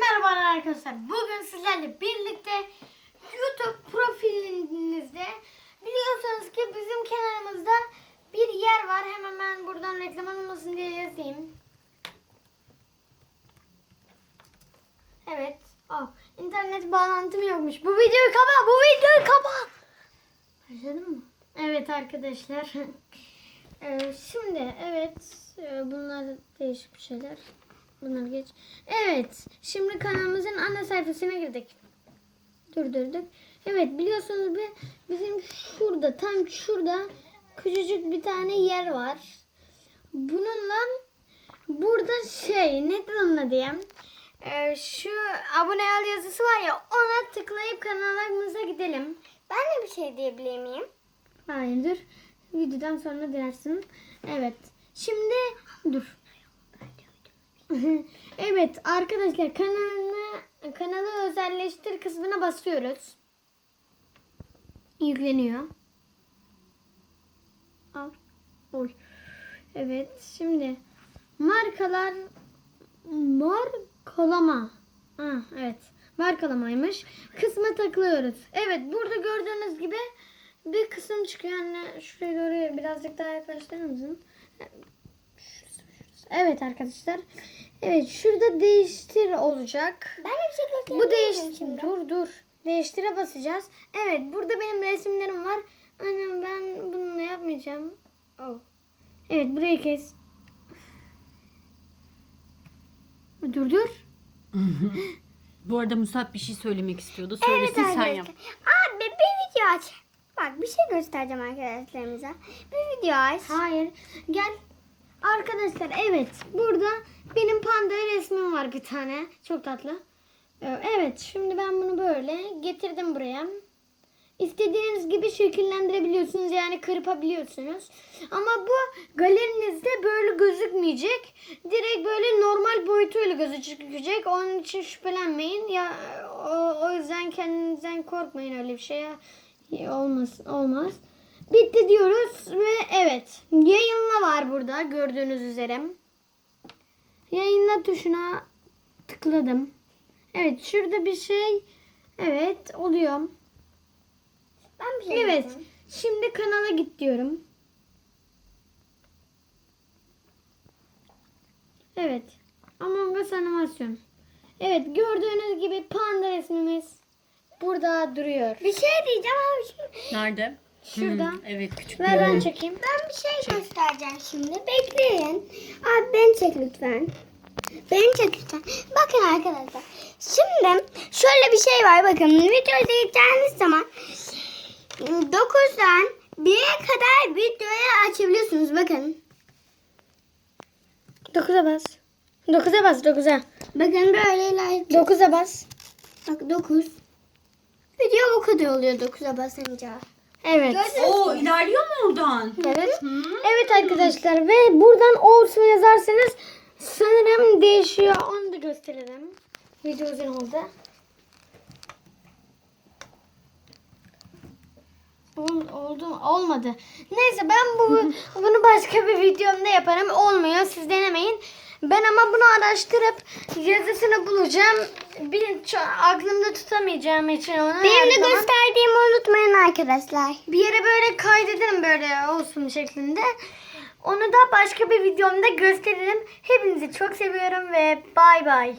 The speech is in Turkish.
Merhaba arkadaşlar. Bugün sizlerle birlikte YouTube profilinizde biliyorsunuz ki bizim kenarımızda bir yer var. Hemen ben buradan reklam olmasın diye yazayım. Evet. Oh, internet bağlantım yokmuş. Bu videoyu kapa. Bu videoyu kapa. Başladın mı? Evet arkadaşlar. Ee, şimdi evet e, bunlar değişik bir şeyler. Bunları geç. Evet. Şimdi kanalımızın ana sayfasına girdik. Durdurduk. Evet biliyorsunuz bir bizim şurada tam şurada küçücük bir tane yer var. Bununla burada şey ne onunla diyeyim. Ee, şu abone ol yazısı var ya ona tıklayıp kanalımıza gidelim. Ben de bir şey diyebilir miyim? Hayırdır. Videodan sonra dersin. Evet. Şimdi dur. evet arkadaşlar kanalına kanalı özelleştir kısmına basıyoruz. Yükleniyor. Al. Oy. Evet şimdi markalar markalama. Ha, evet. Markalamaymış. Kısma takılıyoruz. Evet burada gördüğünüz gibi bir kısım çıkıyor. Anne şuraya doğru birazcık daha yaklaştırır mısın? Evet arkadaşlar. Evet şurada değiştir olacak. Ben de bir şey Bu değiş şimdi? dur dur. Değiştire basacağız. Evet burada benim resimlerim var. Annem ben bununla yapmayacağım. Oh. Evet burayı kes. Dur dur. Bu arada Musab bir şey söylemek istiyordu. Söylesin sen arkadaşlar. yap. Abi bir video aç. Bak bir şey göstereceğim arkadaşlarımıza. Bir video aç. Hayır. Gel. Arkadaşlar evet. Burada benim panda resmim var bir tane. Çok tatlı. Ee, Evet. Şimdi ben bunu böyle getirdim buraya. İstediğiniz gibi şekillendirebiliyorsunuz. Yani kırpabiliyorsunuz. Ama bu galerinizde böyle gözükmeyecek. Direkt böyle normal boyutuyla gözükecek. Onun için şüphelenmeyin. Ya o, o yüzden kendinizden korkmayın öyle bir şeye. Olmaz. Olmaz. Bitti diyoruz ve evet. Yayınla var burada gördüğünüz üzere. Yayınla tuşuna tıkladım. Evet şurada bir şey evet oluyor. Ben bir şey Evet. yapayım. Şimdi kanala git diyorum. Evet. Among Us animasyon. Evet gördüğünüz gibi panda resmimiz burada duruyor. Bir şey diyeceğim abi. Şimdi. Nerede? Şurada. Hmm, evet küçük. Ver ben çekeyim. Ben bir şey göstereceğim şimdi. Bekleyin. Abi beni çek lütfen. Beni çek lütfen. Bakın arkadaşlar. Şimdi şöyle bir şey var. Bakın videoyu izleyeceğiniz zaman 9'dan 1'e kadar videoyu açabiliyorsunuz. Bakın. 9'a bas. 9'a bas 9'a. Bakın böyle ilerleyecek. 9'a bas. Bak 9. Video bu kadar oluyor 9'a basınca. Evet. Oo ilerliyor mu oradan? Evet. Evet arkadaşlar ve buradan olsun yazarsanız sanırım değişiyor. Onu da gösterelim. Video uzun oldu. Ol- Oldu mu? Olmadı. Neyse ben bu bunu başka bir videomda yaparım. Olmuyor. Siz denemeyin. Ben ama bunu araştırıp yazısını bulacağım. Bir ço- aklımda tutamayacağım için onu. Benim de zaman- gösterdiğimi unutmayın arkadaşlar. bir yere böyle kaydederim böyle olsun şeklinde. Onu da başka bir videomda gösteririm. Hepinizi çok seviyorum ve bay bay.